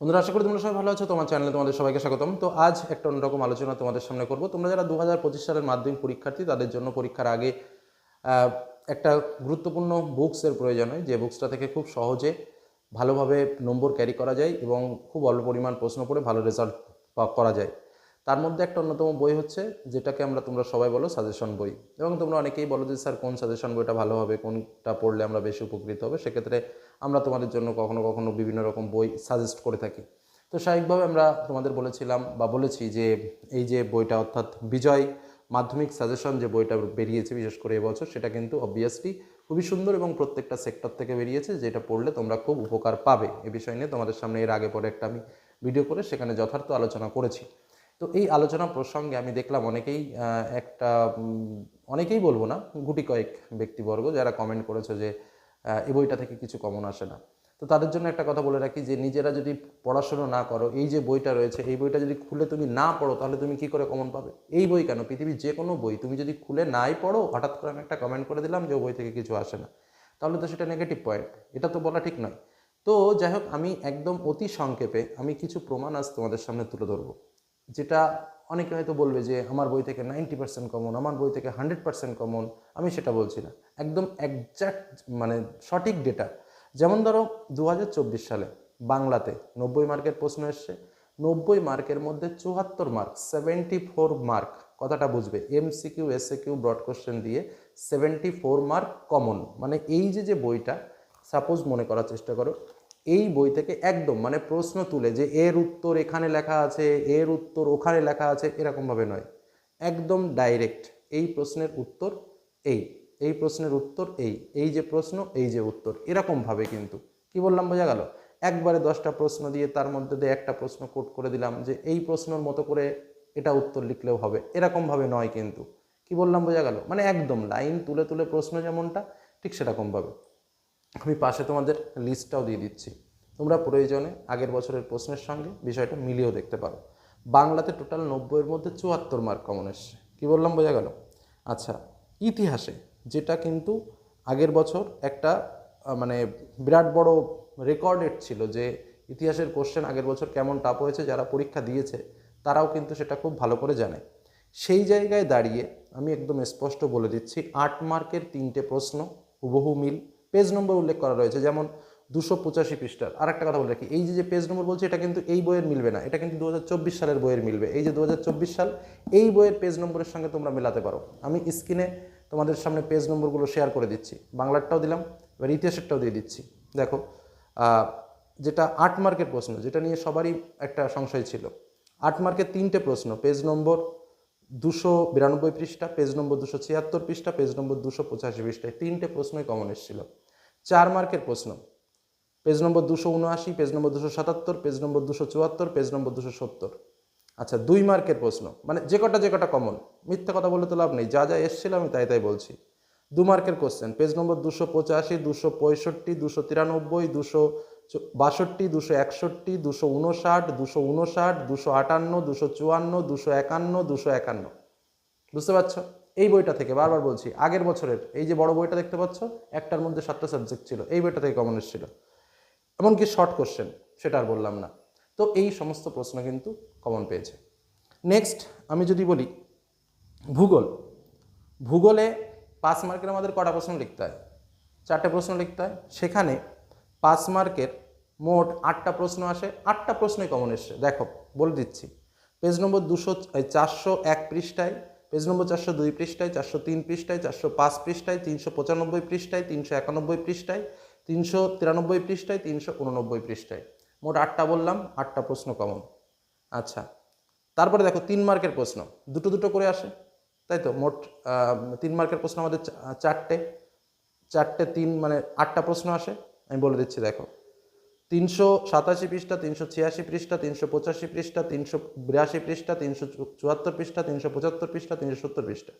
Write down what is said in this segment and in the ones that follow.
বন্ধুরা, আশা করি তোমরা সবাই ভালো আছো। তোমার চ্যানেলে তোমাদের সবাইকে স্বাগতম। তো আজ একটা অন্যরকম আলোচনা তোমাদের সামনে করব। তোমরা যারা দু হাজার পঁচিশ সালের মাধ্যমিক পরীক্ষার্থী, তাদের জন্য পরীক্ষার আগে একটা গুরুত্বপূর্ণ বুকসের প্রয়োজন হয়। যে বুকসটা থেকে খুব সহজে ভালোভাবে নম্বর ক্যারি করা যায় এবং খুব অল্প পরিমাণ প্রশ্ন পড়ে ভালো রেজাল্ট করা যায়। তার মধ্যে একটা অন্যতম বই হচ্ছে, যেটাকে আমরা তোমরা সবাই বলো সাজেশন বই। এবং তোমরা অনেকেই বলো যে, স্যার, কোন সাজেশন বইটা ভালো হবে? কোনটা পড়লে আমরা বেশি উপকৃত হবে? সেক্ষেত্রে আমরা তোমাদের জন্য কখনো কখনো বিভিন্ন রকম বই সাজেস্ট করে থাকি। তো স্বাভাবিকভাবে আমরা তোমাদের বলেছিলাম বা বলেছি যে, এই যে বইটা অর্থাৎ বিজয় মাধ্যমিক সাজেশন যে বইটা বেরিয়েছে বিশেষ করে এবছর, সেটা কিন্তু অবভিয়াসলি খুবই সুন্দর এবং প্রত্যেকটা সেক্টর থেকে বেরিয়েছে, যেটা পড়লে তোমরা খুব উপকার পাবে। এ বিষয় নিয়ে তোমাদের সামনে এর আগে পরে একটা আমি ভিডিও করে সেখানে যথার্থ আলোচনা করেছি। তো এই আলোচনা প্রসঙ্গে আমি দেখলাম অনেকেই একটা অনেকেই বলব না, গুটি কয়েক ব্যক্তিবর্গ যারা কমেন্ট করেছে যে এই বইটা থেকে কিছু কমন আসে না। তো তাদের জন্য একটা কথা বলে রাখি যে, নিজেরা যদি পড়াশোনা না করো, এই যে বইটা রয়েছে, এই বইটা যদি খুলে তুমি না পড়ো, তাহলে তুমি কি করে কমন পাবে? এই বই কেন? পৃথিবীর যে কোনো বই তুমি যদি খুলে নাই পড়ো, হঠাৎ করে আমি একটা কমেন্ট করে দিলাম যে বই থেকে কিছু আসে না। তাহলে তো সেটা নেগেটিভ পয়েন্ট এটা তো বলা ঠিক নয়। তো যাই হোক, আমি একদম অতি সংক্ষেপে আমি কিছু প্রমাণ আজ তোমাদের সামনে তুলে ধরবো। যেটা অনেকে হয়তো বলবে যে আমার বই থেকে নাইনটি পার্সেন্ট কমন আমার বই থেকে হান্ড্রেড পার্সেন্ট কমন আমি সেটা বলছি না। একদম একজ্যাক্ট মানে সঠিক ডেটা যেমন ধরো দু হাজার চব্বিশ সালে বাংলাতে নব্বই মার্কের প্রশ্ন এসছে, নব্বই মার্কের মধ্যে চুয়াত্তর মার্ক সেভেন্টি ফোর মার্ক কথাটা বুঝবে। এমসিকিউ এসএ ব্রড কোশ্চেন দিয়ে সেভেন্টি ফোর মার্ক কমন মানে এই যে যে বইটা সাপোজ মনে করার চেষ্টা করো এই বই থেকে একদম মানে প্রশ্ন তুলে যে এর উত্তর এখানে লেখা আছে, এর উত্তর ওখানে লেখা আছে, এরকমভাবে নয়। একদম ডাইরেক্ট এই প্রশ্নের উত্তর এই এই প্রশ্নের উত্তর এই এই যে প্রশ্ন, এই যে উত্তর, এরকমভাবে কিন্তু। কি বললাম, বোঝা গেল? একবারে দশটা প্রশ্ন দিয়ে তার মধ্যে দিয়ে একটা প্রশ্ন কোট করে দিলাম যে এই প্রশ্নের মতো করে এটা উত্তর লিখলেও হবে, এরকমভাবে নয় কিন্তু। কি বললাম, বোঝা গেল? মানে একদম লাইন তুলে তুলে প্রশ্ন যেমনটা, ঠিক সেরকমভাবে। আমি পাশে তোমাদের লিস্টটাও দিয়ে দিচ্ছি। তোমরা প্রয়োজনে আগের বছরের প্রশ্নের সঙ্গে বিষয়টা মিলিয়েও দেখতে পারো। বাংলাতে টোটাল নব্বইয়ের মধ্যে চুয়াত্তর মার্ক কমন এসছে। কী বললাম, বোঝা গেল? আচ্ছা ইতিহাসে যেটা কিন্তু আগের বছর একটা মানে বিরাট বড় রেকর্ডেড ছিল যে ইতিহাসের কোশ্চেন আগের বছর কেমন টাপ হয়েছে, যারা পরীক্ষা দিয়েছে, তারাও কিন্তু সেটা খুব ভালো করে জানে। সেই জায়গায় দাঁড়িয়ে আমি একদম স্পষ্ট বলে দিচ্ছি, আট মার্কের তিনটে প্রশ্ন, হুবহু মিল। পেজ নম্বর উল্লেখ করা রয়েছে, যেমন দুশো পঁচাশি পৃষ্ঠার। আর একটা কথা বলে রাখি, এই যে পেজ নম্বর বলছি, এটা কিন্তু এই বইয়ের মিলবে না, এটা কিন্তু দু হাজার চব্বিশ সালের বইয়ের মিলবে। এই যে দু হাজার চব্বিশ সাল, এই বইয়ের পেজ নম্বরের সঙ্গে তোমরা মেলাতে পারো। আমি স্ক্রিনে তোমাদের সামনে পেজ নম্বরগুলো শেয়ার করে দিচ্ছি। বাংলারটাও দিলাম, এবার ইতিহাসেরটাও দিয়ে দিচ্ছি। দেখো যেটা আট মার্কের প্রশ্ন, যেটা নিয়ে সবারই একটা সংশয় ছিল। আট মার্কের তিনটে প্রশ্ন পেজ নম্বর দুশো বিরানব্বই পৃষ্ঠা পেজ নম্বর দুশো ছিয়াত্তর পৃষ্ঠা পেজ নম্বর দুশো পঁচাশি পৃষ্ঠায় তিনটে প্রশ্নই কমন এসেছিল। চার মার্কের প্রশ্ন। পেজ নম্বর দুশো উনআশি, পেজ নম্বর দুশো সাতাত্তর, পেজ নম্বর দুশো চুয়াত্তর, পেজ নম্বর দুশো সত্তর। আচ্ছা দুই মার্কের প্রশ্ন। মানে যে কটা যে কটা কমন মিথ্যা কথা বলে তো লাভ নেই। যা যা এসেছিল আমি তাই তাই বলছি। দু মার্কের কোশ্চেন পেজ নম্বর দুশো পঁচাশি, দুশো পঁয়ষট্টি, দুশো তিরানব্বই, দুশো বাষট্টি, দুশো একষট্টি, দুশো উনষাট দুশো উনষাট, দুশো আটান্ন, দুশো চুয়ান্ন, দুশো একান্ন দুশো একান্ন। বুঝতে পারছ? এই বইটা থেকে বারবার বলছি, আগের বছরের, এই যে বড় বইটা দেখতে পাচ্ছ, একটার মধ্যে সাতটা সাবজেক্ট ছিল, এই বইটা থেকে কমন এসেছিল এমনকি শর্ট কোশ্চেন সেটা আর বললাম না। তো এই সমস্ত প্রশ্ন কিন্তু কমন পেয়েছে। নেক্সট আমি যদি বলি, ভূগোল। ভূগোলে পাঁচ মার্কের আমাদের কটা প্রশ্ন লিখতে হয়? চারটে প্রশ্ন লিখতে হয়। সেখানে পাঁচ মার্কের মোট আটটা প্রশ্ন আসে, আটটা প্রশ্নই কমন এসছে দেখো, বলে দিচ্ছি। পেজ নম্বর দুশো চারশো এক পৃষ্ঠায় পেজ নম্বর চারশো দুই পৃষ্ঠায়, চারশো তিন পৃষ্ঠায়, চারশো পাঁচ পৃষ্ঠায়, তিনশো পঁচানব্বই পৃষ্ঠায়, তিনশো একানব্বই পৃষ্ঠায়, তিনশো তিরানব্বই পৃষ্ঠায়, তিনশো উননব্বই পৃষ্ঠায়। মোট আটটা বললাম, আটটা প্রশ্ন কমন আচ্ছা তারপরে দেখো তিন মার্কের প্রশ্ন। দুটো দুটো করে আসে, তাই তো? মোট তিন মার্কের প্রশ্ন আমাদের চারটে চারটে তিন মানে আটটা প্রশ্ন আসে। আমি বলে দিচ্ছি, দেখো। তিনশো সাতাশি পৃষ্ঠা, তিনশো ছিয়াশি পৃষ্ঠা, তিনশো পঁচাশি পৃষ্ঠা, তিনশো বিরাশি পৃষ্ঠা, তিনশো চুয়াত্তর পৃষ্ঠা, তিনশো পঁচাত্তর পৃষ্ঠা, তিনশো সত্তর পৃষ্ঠা।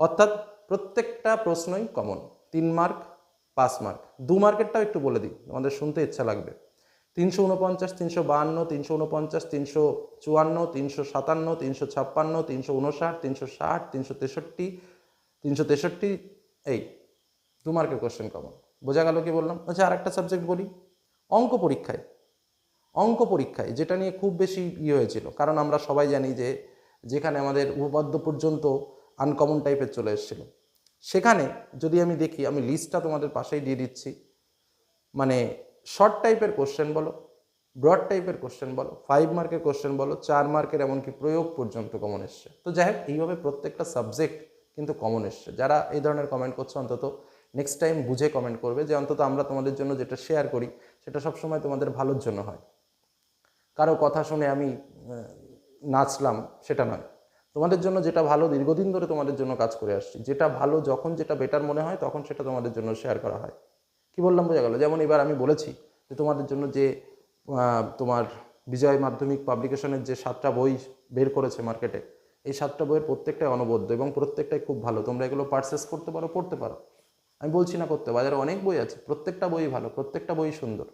অর্থাৎ প্রত্যেকটা প্রশ্নই কমন তিন মার্ক পাঁচ মার্ক দু মার্কেরটাও একটু বলে দিই, আমাদের শুনতে ইচ্ছা লাগবে। তিনশো উনপঞ্চাশ, তিনশো বাহান্ন, তিনশো উনপঞ্চাশ, তিনশো চুয়ান্ন, তিনশো সাতান্ন, তিনশো ছাপ্পান্ন, তিনশো উনষাট তিনশো ষাট, তিনশো তেষট্টি তিনশো তেষট্টি, এই, দু মার্কের কোশ্চেন কমন বোঝা গেল কি বললাম? আচ্ছা আর একটা সাবজেক্ট বলি। অঙ্ক পরীক্ষায় অঙ্ক পরীক্ষায়, যেটা নিয়ে খুব বেশি ইয়ে হয়েছিল। কারণ আমরা সবাই জানি যে যেখানে আমাদের উপপাদ্য পর্যন্ত আনকমন টাইপের চলে এসেছিল। সেখানে যদি আমি দেখি, আমি লিস্টটা তোমাদের পাশেই দিয়ে দিচ্ছি। মানে শর্ট টাইপের কোশ্চেন বলো ব্রড টাইপের কোশ্চেন বলো ফাইভ মার্কের কোশ্চেন বলো, চার মার্কের এমনকি প্রয়োগ পর্যন্ত কমন এসছে। তো যাই হোক, এইভাবে প্রত্যেকটা সাবজেক্ট কিন্তু কমন এসছে। যারা এই ধরনের কমেন্ট করছ, অন্তত নেক্সট টাইম বুঝে কমেন্ট করবে যে অন্তত আমরা তোমাদের জন্য যেটা শেয়ার করি সেটা সবসময় তোমাদের ভালোর জন্য হয়। কারও কথা শুনে আমি নাচলাম, সেটা নয়। তোমাদের জন্য যেটা ভালো, দীর্ঘদিন ধরে তোমাদের জন্য কাজ করে আসছি। যেটা ভালো, যখন যেটা বেটার মনে হয়, তখন সেটা তোমাদের জন্য শেয়ার করা হয়। কি বললাম, বোঝা গেল? যেমন এবার আমি বলেছি যে তোমাদের জন্য যে তোমার বিজয় মাধ্যমিক পাবলিকেশনের যে সাতটা বই বের করেছে মার্কেটে এই সাতটা বইয়ের প্রত্যেকটাই অনবদ্য এবং প্রত্যেকটাই খুব ভালো। তোমরা এগুলো পারচেস করতে পারো, পড়তে পারো। আমি বলছি না করতে বাজারে অনেক বই আছে, প্রত্যেকটা বই ভালো, প্রত্যেকটা বই সুন্দর।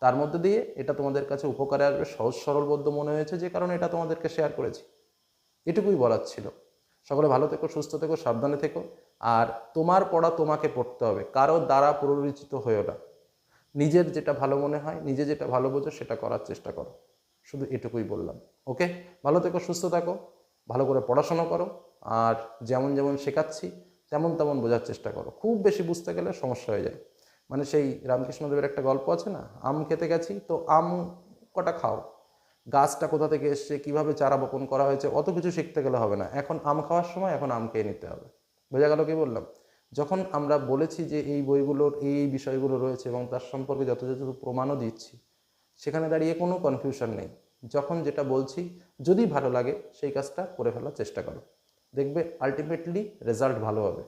তার মধ্যে দিয়ে এটা তোমাদের কাছে উপকারে আসবে, সহজ সরলবদ্ধ মনে হয়েছে যে কারণে এটা তোমাদেরকে শেয়ার করেছি। এটুকুই বলার ছিল। সকলে ভালো থেকো, সুস্থ থেকো, সাবধানে থেকো। আর তোমার পড়া তোমাকে পড়তে হবে, কারও দ্বারা প্ররোচিত হয়েও না। নিজের যেটা ভালো মনে হয়, নিজে যেটা ভালো বোঝো, সেটা করার চেষ্টা করো। শুধু এটুকুই বললাম। ওকে? ভালো থেকো, সুস্থ থাকো, ভালো করে পড়াশোনা করো। আর যেমন যেমন শেখাচ্ছি তেমন তেমন বোঝার চেষ্টা করো। খুব বেশি বুঝতে গেলে সমস্যা হয়ে যায় মানে সেই রামকৃষ্ণদেবের একটা গল্প আছে না, আম খেতে গেছি তো আম কটা খাও? গাছটা কোথা থেকে এসছে? কীভাবে চারা বপন করা হয়েছে? অত কিছু শিখতে গেলে হবে না। এখন আম খাওয়ার সময় এখন আম খেয়ে নিতে হবে। বোঝা গেল কি বললাম? যখন আমরা বলেছি যে এই বইগুলোর, এই বিষয়গুলো রয়েছে এবং তার সম্পর্কে যথাযথ প্রমাণও দিচ্ছি, সেখানে দাঁড়িয়ে কোনো কনফিউশন নেই। যখন যেটা বলছি, যদি ভালো লাগে সেই কাজটা করে ফেলার চেষ্টা করো। দেখবে আলটিমেটলি রেজাল্ট ভালো হবে।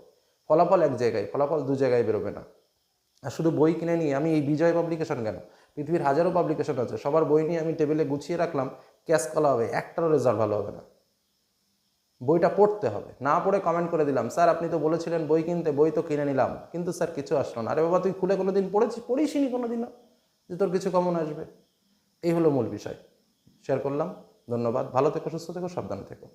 ফলাফল এক জায়গায়, ফলাফল দু জায়গায় বেরোবে না। আর শুধু বই কিনে নিয়ে, আমি এই বিজয় পাবলিকেশন কেন? পৃথিবীর হাজারো পাবলিকেশন আছে, সবার বই নিয়ে আমি টেবিলে গুছিয়ে রাখলাম ক্যাশ কলা হবে, একটারও রেজাল্ট ভালো হবে না। বইটা পড়তে হবে, না পড়ে কমেন্ট করে দিলাম, স্যার, আপনি তো বলেছিলেন বই কিনতে, বই তো কিনে নিলাম। কিন্তু স্যার, কিছু আসলো না। আরে বাবা, তুই খুলে কোনো দিন পড়েছি পড়িসনি কোনো দিনও যে তোর কিছু কমন আসবে? এই হলো মূল বিষয়। শেয়ার করলাম, ধন্যবাদ। ভালো থেকো, সুস্থ থেকো, সাবধানে থেকো।